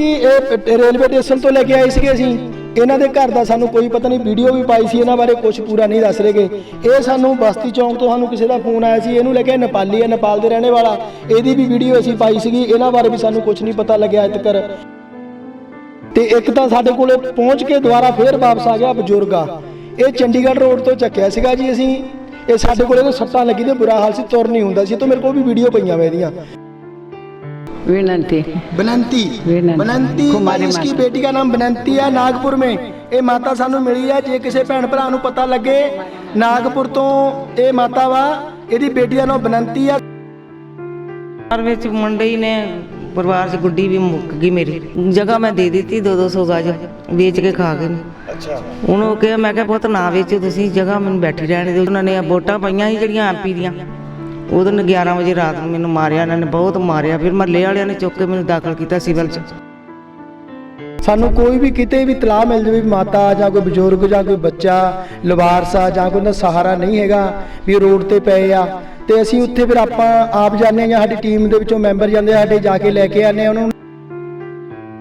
ਜੀ, ਇਹ railway station ਤੋਂ ਲੈ ਕੇ ਆਏ ਸੀਗੇ ਅਸੀਂ। ਇਹਨਾਂ ਦੇ ਘਰ ਦਾ ਸਾਨੂੰ ਕੋਈ ਪਤਾ ਨਹੀਂ ਵੀਡੀਓ ਵੀ ਪਾਈ ਸੀ, ਇਹਨਾਂ ਬਾਰੇ ਕੁਝ ਪੂਰਾ ਨਹੀਂ ਦੱਸ ਰਹੇਗੇ ਇਹ ਸਾਨੂੰ ਬਸਤੀ ਚੌਂਕ ਤੋਂ ਸਾਨੂੰ ਕਿਸੇ ਦਾ ਫੋਨ ਆਇਆ ਸੀ, ਇਹਨੂੰ ਲੈ ਕੇ ਨੇਪਾਲੀ ਹੈ, ਨੇਪਾਲ ਦੇ ਰਹਿਣੇ ਵਾਲਾ। ਇਹਦੀ ਵੀ ਵੀਡੀਓ ਅਸੀਂ ਪਾਈ ਸੀਗੀ, ਇਹਨਾਂ ਬਾਰੇ ਵੀ ਸਾਨੂੰ ਕੁਝ ਨਹੀਂ ਪਤਾ ਲੱਗਿਆ ਅਜੇ ਤੱਕ। ਤੇ ਇੱਕ ਤਾਂ ਸਾਡੇ ਕੋਲੇ ਪਹੁੰਚ ਕੇ ਦੁਬਾਰਾ ਫੇਰ ਵਾਪਸ ਆ ਗਿਆ ਬਜ਼ੁਰਗ। ਆ ਇਹ ਚੰਡੀਗੜ੍ਹ ਰੋਡ ਤੋਂ ਚੱਕਿਆ ਸੀਗਾ ਜੀ ਅਸੀਂ। ਇਹ ਸਾਡੇ ਕੋਲੇ ਸੱਟਾਂ ਲੱਗੀ ਤੇ ਬੁਰਾ ਹਾਲ ਸੀ, ਤੁਰ ਨਹੀਂ ਹੁੰਦਾ ਸੀ, ਤੇ ਮੇਰੇ ਕੋਲ ਵੀ ਵੀਡੀਓ ਪਈਆਂ ਵੇ ਇਹਦੀਆਂ। विनंती। बनंती विनंती। ਕੁਮਾਰੀ ਇਸकी ਮਾਤਾ। ਬੇਟੀ ਦਾ ਨਾਮ ਬਨੰਤੀ ਹੈ ਨਾਗਪੁਰ ਮੇ ਇਹ ਮਾਤਾ ਸਾਨੂੰ ਮਿਲੀ ਹੈ ਜੇ ਕਿਸੇ ਭੈਣ ਭਰਾ ਨੂੰ ਪਤਾ ਲੱਗੇ ਨਾਗਪੁਰ ਤੋਂ ਇਹ ਮਾਤਾ ਵਾ ਇਹਦੀ ਬੇਟੀ ਦਾ ਨਾਮ ਬਨੰਤੀ ਆ ਪਰਿਵਾਰ ਵਿੱਚ ਮੁੰਡੇ ਨੇ ਪਰਿਵਾਰ 'ਚ ਗੁੱਡੀ ਵੀ ਮੁੱਕ ਗਈ ਮੇਰੀ ਜਗ੍ਹਾ ਮੈਂ ਦੇ ਦਿੱਤੀ 2-200 ਗਾਜ ਵੇਚ ਕੇ ਖਾ ਗਏ ਨੇ ਅੱਛਾ ਉਹਨੂੰ ਕਿਹਾ ਮੈਂ ਕਿਹਾ ਪੁੱਤ ਨਾ ਵੇਚੋ ਤੁਸੀਂ ਜਗ੍ਹਾ ਮੈਨੂੰ ਬੈਠੇ ਰਹਿਣ ਦਿਓ ਉਹਨਾਂ ਨੇ ਆਹ ਵੋਟਾਂ ਪਾਈਆਂ ਸੀ ਜਿਹੜੀਆਂ ਐਮਪੀ ਦੀਆਂ ਉਦੋਂ ਨੇ 11 ਵਜੇ ਰਾਤ ਨੂੰ ਮੈਨੂੰ ਮਾਰਿਆ, ਇਹਨਾਂ ਨੇ ਬਹੁਤ ਮਾਰਿਆ। ਫਿਰ ਮਹੱਲੇ ਵਾਲਿਆਂ ਨੇ ਚੁੱਕ ਕੇ ਮੈਨੂੰ ਦਾਖਲ ਕੀਤਾ ਸਿਵਲ 'ਚ। ਸਾਨੂੰ ਕੋਈ ਵੀ ਕਿਤੇ ਵੀ ਤਲਾਹ ਮਿਲ ਜਾਵੇ ਵੀ ਮਾਤਾ ਜਾਂ ਕੋਈ ਬਜ਼ੁਰਗ ਜਾਂ ਕੋਈ ਬੱਚਾ, ਲਵਾਰਸਾ ਜਾਂ ਕੋਈ ਦਾ ਸਹਾਰਾ ਨਹੀਂ ਹੈਗਾ ਵੀ ਰੋਡ ਤੇ ਪਏ ਆ, ਤੇ ਅਸੀਂ ਉੱਥੇ ਫਿਰ ਆਪਾਂ ਆਪ ਜਾਂਦੇ ਹਾਂ ਜਾਂ ਸਾਡੀ ਟੀਮ ਦੇ ਵਿੱਚੋਂ ਮੈਂਬਰ ਜਾਂਦੇ ਆ, ਸਾਡੇ ਜਾ ਕੇ ਲੈ ਕੇ ਆਨੇ ਉਹਨਾਂ ਨੂੰ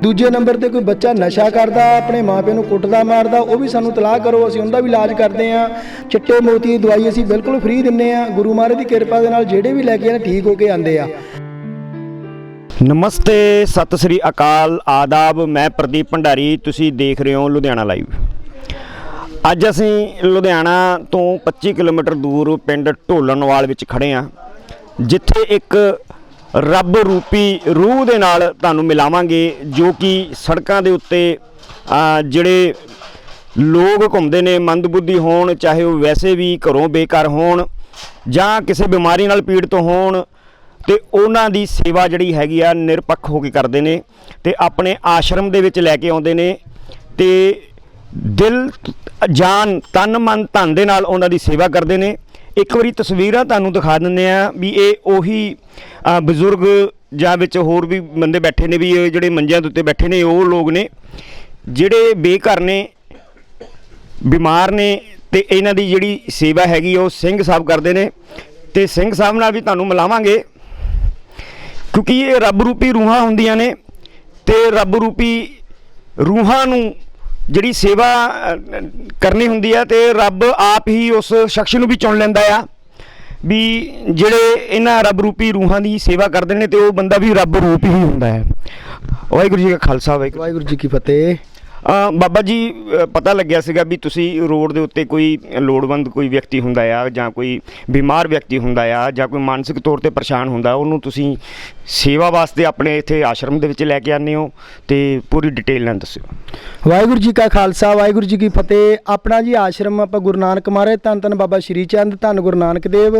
ਦੂਜੇ ਨੰਬਰ ਤੇ ਕੋਈ ਬੱਚਾ ਨਸ਼ਾ ਕਰਦਾ, ਆਪਣੇ ਮਾਪਿਆਂ ਨੂੰ ਕੁੱਟਦਾ, ਮਾਰਦਾ, ਉਹ ਵੀ ਸਾਨੂੰ ਤਲਾਹ ਕਰੋ, ਅਸੀਂ ਉਹਦਾ ਵੀ ਇਲਾਜ ਕਰਦੇ ਆ ਚਿੱਟੇ ਮੋਤੀ ਦੀ ਦਵਾਈ ਅਸੀਂ ਬਿਲਕੁਲ ਫ੍ਰੀ ਦਿੰਨੇ ਆ ਗੁਰੂ ਮਹਾਰਾਜ ਦੀ ਕਿਰਪਾ ਦੇ ਨਾਲ ਜਿਹੜੇ ਵੀ ਲੈ ਕੇ ਆਨੇ ਠੀਕ ਹੋ ਕੇ ਆਂਦੇ ਆ। ਨਮਸਤੇ, ਸਤਿ ਸ੍ਰੀ ਅਕਾਲ, ਆਦਾਬ, ਮੈਂ ਪ੍ਰਦੀਪ ਭੰਡਾਰੀ, ਤੁਸੀਂ ਦੇਖ ਰਹੇ ਹੋ ਲੁਧਿਆਣਾ ਲਾਈਵ ਅੱਜ ਅਸੀਂ ਲੁਧਿਆਣਾ ਤੋਂ 25 ਕਿਲੋਮੀਟਰ ਦੂਰ ਪਿੰਡ ਢੋਲਣਵਾਲ ਵਿੱਚ ਖੜੇ ਹਾਂ, ਜਿੱਥੇ ਇੱਕ ਰੱਬ ਰੂਪੀ ਰੂਹ ਦੇ ਨਾਲ ਤੁਹਾਨੂੰ ਮਿਲਾਵਾਂਗੇ, ਜੋ ਕਿ ਸੜਕਾਂ ਦੇ ਉੱਤੇ ਜਿਹੜੇ ਲੋਕ ਘੁੰਮਦੇ ਨੇ, ਮੰਦਬੁੱਧੀ ਹੋਣ, ਚਾਹੇ ਉਹ ਵੈਸੇ ਵੀ ਘਰੋਂ ਬੇਕਾਰ ਹੋਣ, ਜਾਂ ਕਿਸੇ ਬਿਮਾਰੀ ਨਾਲ ਪੀੜਤ ਹੋਣ, ਤੇ ਉਹਨਾਂ ਦੀ ਸੇਵਾ ਜਿਹੜੀ ਹੈਗੀ ਆ, ਨਿਰਪੱਖ ਹੋ ਕੇ ਕਰਦੇ ਨੇ, ਤੇ ਆਪਣੇ ਆਸ਼ਰਮ ਦੇ ਵਿੱਚ ਲੈ ਕੇ ਆਉਂਦੇ ਨੇ, ਤੇ ਦਿਲ, ਜਾਨ, ਤਨ, ਮਨ, ਧਨ ਦੇ ਨਾਲ ਉਹਨਾਂ ਦੀ ਸੇਵਾ ਕਰਦੇ ਨੇ ਇੱਕ ਵਾਰੀ ਤਸਵੀਰਾਂ ਤੁਹਾਨੂੰ ਦਿਖਾ ਦਿੰਦੇ ਆ ਵੀ ਇਹ ਉਹੀ ਬਜ਼ੁਰਗ ਜਾਂ ਵਿੱਚ ਹੋਰ ਵੀ ਬੰਦੇ ਬੈਠੇ ਨੇ ਵੀ ਇਹ ਜਿਹੜੇ ਮੰਜਿਆਂ ਦੇ ਉੱਤੇ ਬੈਠੇ ਨੇ, ਉਹ ਲੋਕ ਨੇ, ਜਿਹੜੇ ਬੇਘਰ ਨੇ, ਬਿਮਾਰ ਨੇ ਤੇ ਇਹਨਾਂ ਦੀ ਜਿਹੜੀ ਸੇਵਾ ਹੈਗੀ ਉਹ ਸਿੰਘ ਸਾਹਿਬ ਕਰਦੇ ਨੇ ਤੇ ਸਿੰਘ ਸਾਹਿਬ ਨਾਲ ਵੀ ਤੁਹਾਨੂੰ ਮਿਲਾਵਾਂਗੇ ਕਿਉਂਕਿ ਇਹ ਰੱਬ ਰੂਪੀ ਰੂਹਾਂ ਹੁੰਦੀਆਂ ਨੇ ਤੇ ਰੱਬ ਰੂਪੀ ਰੂਹਾਂ ਨੂੰ ਜਿਹੜੀ ਸੇਵਾ ਅ, ਕਰਨੀ ਹੁੰਦੀ ਹੈ ਤੇ ਰੱਬ ਆਪ ਹੀ ਉਸ ਸ਼ਖਸ ਨੂੰ ਵੀ ਚੁਣ ਲੈਂਦਾ ਆ ਵੀ ਜਿਹੜੇ ਇਹਨਾਂ ਰੱਬ ਰੂਪੀ ਰੂਹਾਂ ਦੀ ਸੇਵਾ ਕਰਦੇ ਨੇ ਤੇ ਉਹ ਬੰਦਾ ਵੀ ਰੱਬ ਰੂਪ ਹੀ ਹੁੰਦਾ ਹੈ। ਵਾਹਿਗੁਰੂ ਜੀ ਕਾ ਖਾਲਸਾ ਵਾਹਿਗੁਰੂ ਵਾਹਿਗੁਰੂ ਜੀ ਕੀ ਫਤਿਹ। ਬਾਬਾ ਜੀ ਪਤਾ ਲੱਗਿਆ ਸੀਗਾ ਵੀ ਤੁਸੀਂ ਰੋਡ ਦੇ ਉੱਤੇ ਕੋਈ ਲੋੜਵੰਦ ਕੋਈ ਵਿਅਕਤੀ ਹੁੰਦਾ ਆ ਜਾਂ ਕੋਈ ਬਿਮਾਰ ਵਿਅਕਤੀ ਹੁੰਦਾ ਆ ਜਾਂ ਕੋਈ ਮਾਨਸਿਕ ਤੌਰ ਤੇ ਪਰੇਸ਼ਾਨ ਹੁੰਦਾ, ਉਹਨੂੰ ਤੁਸੀਂ ਸੇਵਾ ਵਾਸਤੇ ਆਪਣੇ ਇੱਥੇ ਆਸ਼ਰਮ ਦੇ ਵਿੱਚ ਲੈ ਕੇ ਆਉਂਦੇ ਹੋ ਤੇ ਪੂਰੀ ਡਿਟੇਲ ਨਾਲ ਦੱਸਿਓ। ਵਾਹਿਗੁਰੂ ਜੀ ਕਾ ਖਾਲਸਾ, ਵਾਹਿਗੁਰੂ ਜੀ ਕੀ ਫਤਿਹ। ਆਪਣਾ ਜੀ ਆਸ਼ਰਮ ਆਪਾਂ ਗੁਰੂ ਨਾਨਕ ਮਹਾਰਾਜ, ਧੰਨ ਧੰਨ ਬਾਬਾ ਸ਼੍ਰੀ ਚੰਦ, ਧੰਨ ਗੁਰੂ ਨਾਨਕ ਦੇਵ।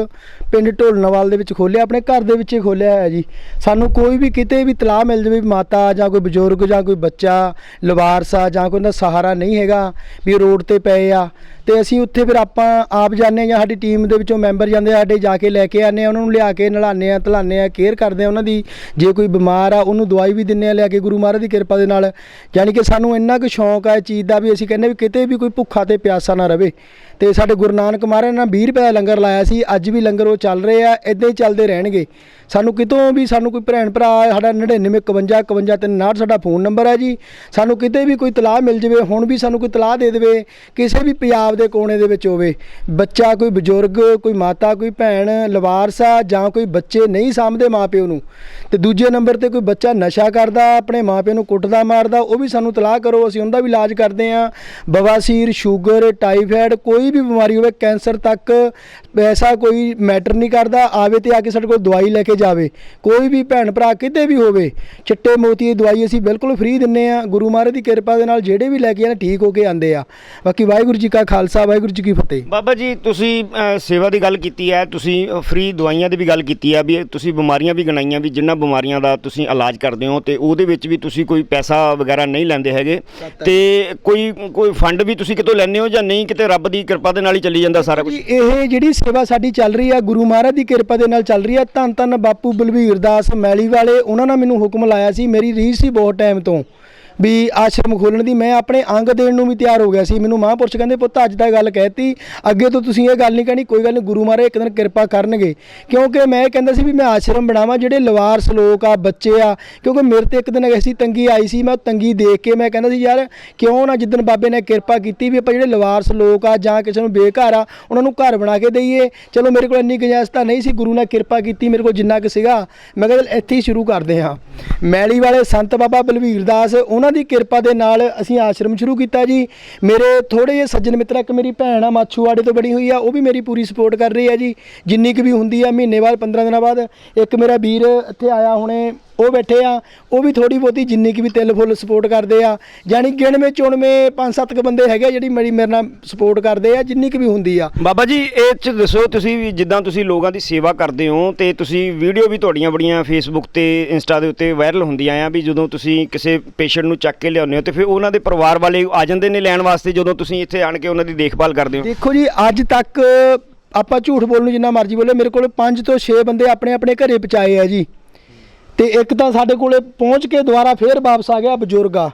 ਪਿੰਡ ਢੋਲਣਵਾਲ ਦੇ ਵਿੱਚ ਖੋਲਿਆ ਆਪਣੇ ਘਰ ਦੇ ਵਿੱਚ ਹੀ ਖੋਲਿਆ ਹੈ ਜੀ। ਸਾਨੂੰ ਕੋਈ ਵੀ ਕਿਤੇ ਵੀ ਤਲਾਹ ਮਿਲ ਜਾਵੇ, ਮਾਤਾ ਜਾਂ ਕੋਈ ਬਜ਼ੁਰਗ ਜਾਂ ਕੋਈ ਬੱਚਾ, ਲਵਾਰਸਾ ਆ ਜਾਂ ਕੋਈ ਦਾ ਸਹਾਰਾ ਨਹੀਂ ਹੈਗਾ ਵੀ ਰੋਡ ਤੇ ਪਏ ਆ। ਤੇ ਅਸੀਂ ਉੱਥੇ ਫਿਰ ਆਪਾਂ ਆਪ ਜਾਂਦੇ ਹਾਂ ਜਾਂ ਸਾਡੀ ਟੀਮ ਦੇ ਵਿੱਚੋਂ ਮੈਂਬਰ ਜਾਂਦੇ ਆ, ਸਾਡੇ ਜਾ ਕੇ ਲੈ ਕੇ ਆਨੇ ਆ, ਉਹਨਾਂ ਨੂੰ ਲਿਆ ਕੇ ਨਲਾਉਂਦੇ ਆ, ਧਲਾਉਂਦੇ ਆ, ਕੇਅਰ ਕਰਦੇ ਆ ਉਹਨਾਂ ਦੀ। ਜੇ ਕੋਈ ਬਿਮਾਰ ਆ, ਉਹਨੂੰ ਦਵਾਈ ਵੀ ਦਿੰਨੇ ਆ ਲਿਆ ਕੇ ਗੁਰੂ ਮਹਾਰਾਜ ਦੀ ਕਿਰਪਾ ਦੇ ਨਾਲ। ਯਾਨੀ ਕਿ ਸਾਨੂੰ ਇੰਨਾ ਕੁ ਸ਼ੌਂਕ ਆ ਇਹ ਚੀਜ਼ ਦਾ ਵੀ ਅਸੀਂ ਕਹਿੰਦੇ ਵੀ ਕਿਤੇ ਵੀ ਕੋਈ ਭੁੱਖਾ ਤੇ ਪਿਆਸਾ ਨਾ ਰਵੇ। ਤੇ ਸਾਡੇ ਗੁਰੂ ਨਾਨਕ ਮਹਾਰਾਜ ਨੇ 20 ਰੁਪਏ ਦਾ ਲੰਗਰ ਲਾਇਆ ਸੀ, ਅੱਜ ਵੀ ਲੰਗਰ ਉਹ ਚੱਲ ਰਹੇ ਆ, ਇਦਾਂ ਹੀ ਚੱਲਦੇ ਰਹਿਣਗੇ। ਸਾਨੂੰ ਕਿਤੋਂ ਵੀ ਸਾਨੂੰ ਕੋਈ ਭੈਣ ਭਰਾ, ਸਾਡਾ 99 51 51 ਤੇ 59 ਸਾਡਾ ਫੋਨ ਨੰਬਰ ਹੈ ਜੀ। ਸਾਨੂੰ ਕਿਤੇ ਵੀ ਕੋਈ ਤਲਾਹ ਮਿਲ ਜਾਵੇ, ਹੁਣ ਵੀ ਸਾਨੂੰ ਕੋਈ ਤਲਾਹ ਦੇ ਦੇਵੇ, ਕਿਸੇ ਵੀ ਪੰਜਾਬ ਦੇ ਕੋਨੇ ਦੇ ਵਿੱਚ ਹੋਵੇ, ਬੱਚਾ ਕੋਈ ਬਜ਼ੁਰਗ, ਕੋਈ ਮਾਤਾ, ਕੋਈ ਭੈਣ, ਲਵਾਰਸ ਆ, ਜਾਂ ਕੋਈ ਬੱਚੇ ਨਹੀਂ ਸਾਂਭਦੇ ਮਾਪਿਓ ਨੂੰ, ਤੇ ਦੂਜੇ ਨੰਬਰ ਤੇ ਕੋਈ ਬੱਚਾ ਨਸ਼ਾ ਕਰਦਾ, ਆਪਣੇ ਮਾਪਿਓ ਨੂੰ ਕੁੱਟਦਾ, ਮਾਰਦਾ, ਉਹ ਵੀ ਸਾਨੂੰ ਤਲਾਹ ਕਰੋ, ਅਸੀਂ ਉਹਦਾ ਵੀ ਇਲਾਜ ਕਰਦੇ ਆ ਬਵਾਸੀਰ, ਸ਼ੂਗਰ, ਟਾਈਫਾਇਡ, ਕੋਈ ਵੀ ਬਿਮਾਰੀ ਹੋਵੇ ਕੈਂਸਰ ਤੱਕ ਐਸਾ ਕੋਈ ਮੈਟਰ ਨਹੀਂ ਕਰਦਾ ਆਵੇ ਤੇ ਆ ਕੇ ਸਾਡੇ ਕੋਲ ਦਵਾਈ ਲੈ ਕੇ ਜਾਵੇ। ਕੋਈ ਵੀ ਭੈਣ ਭਰਾ ਕਿਤੇ ਵੀ ਹੋਵੇ ਚਿੱਟੇ ਮੋਤੀ ਦੀ ਦਵਾਈ ਅਸੀਂ ਬਿਲਕੁਲ ਫ੍ਰੀ ਦਿੰਨੇ ਆ ਗੁਰੂ ਮਹਾਰਾਜ ਦੀ ਕਿਰਪਾ ਦੇ ਨਾਲ ਜਿਹੜੇ ਵੀ ਲੈ ਕੇ ਆਨੇ ਠੀਕ ਹੋ ਕੇ ਆਂਦੇ ਆ। ਬਾਕੀ ਵਾਹਿਗੁਰੂ ਜੀ ਕਾ ਖਾਲਸਾ ਵਾਹਿਗੁਰੂ ਜੀ ਕੀ ਫਤਿਹ। ਬਾਬਾ ਜੀ ਤੁਸੀਂ ਸੇਵਾ ਦੀ ਗੱਲ ਕੀਤੀ ਹੈ ਤੁਸੀਂ ਫ੍ਰੀ ਦਵਾਈਆਂ ਦੀ ਵੀ ਗੱਲ ਕੀਤੀ ਹੈ ਵੀ ਤੁਸੀਂ ਬਿਮਾਰੀਆਂ ਵੀ ਗਣਾਈਆਂ ਵੀ ਜਿੰਨਾ ਬਿਮਾਰੀਆਂ ਦਾ ਤੁਸੀਂ ਇਲਾਜ ਕਰਦੇ ਹੋ ਤੇ ਉਹਦੇ ਵਿੱਚ ਵੀ ਤੁਸੀਂ ਕੋਈ ਪੈਸਾ ਵਗੈਰਾ ਨਹੀਂ ਲੈਂਦੇ ਹੈਗੇ। ਤੇ ਕੋਈ ਕੋਈ ਫੰਡ ਵੀ ਤੁਸੀਂ ਕਿਤੋਂ ਲੈਂਦੇ ਹੋ ਜਾਂ ਨਹੀਂ ਕਿਤੇ ਰੱਬ ਦੀ ਕਿਰਪਾ ਦੇ ਨਾਲ ਹੀ ਚੱਲੀ ਜਾਂਦਾ ਸਾਰਾ ਕੁਝ ਜੀ ਇਹ ਜਿਹੜੀ ਸੇਵਾ ਸਾਡੀ ਚੱਲ ਰਹੀ ਆ ਗੁਰੂ ਮਹਾਰਾਜ ਦੀ ਕਿਰਪਾ ਦੇ ਨਾਲ ਚੱਲ ਰਹੀ ਆ ਧੰਨ ਧੰਨ ਬਾਪੂ ਬਲਵੀਰ ਦਾਸ ਮੈਲੀ ਵਾਲੇ ਉਹਨਾਂ ਨੇ ਮੈਨੂੰ ਹੁਕਮ ਲਾਇਆ ਸੀ ਮੇਰੀ ਰੀਸ ਸੀ ਬਹੁਤ ਟਾਈਮ ਤੋਂ। ਵੀ ਆਸ਼ਰਮ ਖੋਲਣ ਦੀ ਮੈਂ ਆਪਣੇ ਅੰਗ ਦੇਣ ਨੂੰ ਵੀ ਤਿਆਰ ਹੋ ਗਿਆ ਸੀ। ਮੈਨੂੰ ਮਹਾਂਪੁਰਸ਼ ਕਹਿੰਦੇ, ਪੁੱਤ, ਅੱਜ ਤਾਂ ਗੱਲ ਕਹਿਤੀ ਅੱਗੇ ਤੋਂ ਤੁਸੀਂ ਇਹ ਗੱਲ ਨਹੀਂ ਕਹਿਣੀ, ਕੋਈ ਗੱਲ ਨਹੀਂ, ਗੁਰੂ ਮਹਾਰਾਜ ਇੱਕ ਦਿਨ ਕਿਰਪਾ ਕਰਨਗੇ। ਕਿਉਂਕਿ ਮੈਂ ਇਹ ਕਹਿੰਦਾ ਸੀ ਵੀ ਮੈਂ ਆਸ਼ਰਮ ਬਣਾਵਾਂ, ਜਿਹੜੇ ਲਵਾਰਸ ਲੋਕ ਆ, ਬੱਚੇ ਆ, ਕਿਉਂਕਿ ਮੇਰੇ ਤੇ ਇੱਕ ਦਿਨ ਐਸੀ ਤੰਗੀ ਆਈ ਸੀ, ਮੈਂ ਉਹ ਤੰਗੀ ਦੇਖ ਕੇ ਮੈਂ ਕਹਿੰਦਾ ਸੀ, ਯਾਰ, ਕਿਉਂ ਨਾ ਜਿੱਦਣ ਬਾਬੇ ਨੇ ਕਿਰਪਾ ਕੀਤੀ ਵੀ ਆਪਾਂ ਜਿਹੜੇ ਲਵਾਰਸ ਲੋਕ ਆ ਜਾਂ ਕਿਸੇ ਨੂੰ ਬੇਘਰ ਆ, ਉਹਨਾਂ ਨੂੰ ਘਰ ਬਣਾ ਕੇ ਦਈਏ। ਚਲੋ, ਮੇਰੇ ਕੋਲ ਇੰਨੀ ਗੁੰਜਾਇਸ਼ ਤਾਂ ਨਹੀਂ ਸੀ, ਗੁਰੂ ਨੇ ਕਿਰਪਾ ਕੀਤੀ, ਮੇਰੇ ਕੋਲ ਜਿੰਨਾ ਕੁ ਸੀਗਾ। ਮੈਂ ਕਿਹਾ ਇੱਥੇ ਹੀ ਸ਼ੁਰੂ ਕਰਦੇ ਹਾਂ। ਮੈਲੀ ਵਾਲੇ ਸੰਤ ਬਾਬਾ ਬਲਵੀਰ ਦਾਸ ਉਹਨਾਂ ਦੀ ਕਿਰਪਾ ਦੇ ਨਾਲ ਅਸੀਂ ਆਸ਼ਰਮ ਸ਼ੁਰੂ ਕੀਤਾ ਜੀ। ਮੇਰੇ ਥੋੜੇ ਜਿਹੇ ਸੱਜਣ ਮਿੱਤਰ, ਇੱਕ ਮੇਰੀ ਭੈਣ ਆ, ਮਾਛੂਵਾੜੇ ਤੋਂ ਬਣੀ ਹੋਈ ਆ, ਉਹ ਵੀ ਮੇਰੀ ਪੂਰੀ ਸਪੋਰਟ ਕਰ ਰਹੀ ਆ ਜੀ। ਜਿੰਨੀ ਕੁ ਵੀ ਹੁੰਦੀ ਆ, ਮਹੀਨੇ ਬਾਅਦ 15 ਦਿਨਾਂ ਬਾਅਦ, ਇੱਕ ਮੇਰਾ ਵੀਰ ਇੱਥੇ ਆਇਆ ਹੁਣੇ ਉਹ ਬੈਠੇ ਆ ਉਹ ਵੀ ਥੋੜੀ ਬਹੁਤੀ ਜਿੰਨੀ ਕੁ ਵੀ ਤਿਲ ਫੁੱਲ ਸਪੋਰਟ ਕਰਦੇ ਆ ਯਾਨੀ ਗਿਣਵੇਂ ਚੁਣਵੇਂ ਪੰਜ ਸੱਤ ਕੁ ਬੰਦੇ ਹੈਗੇ ਜਿਹੜੀ ਮੇਰੀ ਮੇਰੇ ਨਾਲ ਸਪੋਰਟ ਕਰਦੇ ਆ ਜਿੰਨੀ ਕੁ ਵੀ ਹੁੰਦੀ ਆ। ਬਾਬਾ ਜੀ ਇਹ ਚ ਦੱਸੋ ਤੁਸੀਂ ਵੀ ਜਿੱਦਾਂ ਤੁਸੀਂ ਲੋਕਾਂ ਦੀ ਸੇਵਾ ਕਰਦੇ ਹੋ ਤੇ ਤੁਸੀਂ ਵੀਡੀਓ ਵੀ ਤੁਹਾਡੀਆਂ ਬੜੀਆਂ ਫੇਸਬੁੱਕ ਤੇ ਇੰਸਟਾ ਦੇ ਉੱਤੇ ਵਾਇਰਲ ਹੁੰਦੀਆਂ ਆ ਵੀ ਜਦੋਂ ਤੁਸੀਂ ਕਿਸੇ ਪੇਸ਼ੈਂਟ ਨੂੰ ਚੱਕ ਕੇ ਲਿਆਉਂਦੇ ਹੋ ਤੇ ਫਿਰ ਉਹਨਾਂ ਦੇ ਪਰਿਵਾਰ ਵਾਲੇ ਆ ਜਾਂਦੇ ਨੇ ਲੈਣ ਵਾਸਤੇ ਜਦੋਂ ਤੁਸੀਂ ਇੱਥੇ ਆਣ ਕੇ ਉਹਨਾਂ ਦੀ ਦੇਖਭਾਲ ਕਰਦੇ ਹੋ? ਦੇਖੋ ਜੀ ਅੱਜ ਤੱਕ ਆਪਾਂ ਝੂਠ ਬੋਲਣ ਨੂੰ ਜਿੰਨਾ ਮਰਜ਼ੀ ਬੋਲੇ ਮੇਰੇ ਕੋਲ 5 ਤੋਂ 6 ਬੰਦੇ ਆਪਣੇ ਆਪਣੇ ਘਰੇ ਪਹੁੰਚਾਏ ਆ ਜੀ। ਤੇ ਇੱਕ ਤਾਂ ਸਾਡੇ ਕੋਲੇ ਪਹੁੰਚ ਕੇ ਦੁਬਾਰਾ ਫੇਰ ਵਾਪਸ ਆ ਗਿਆ ਬਜ਼ੁਰਗ ਆ।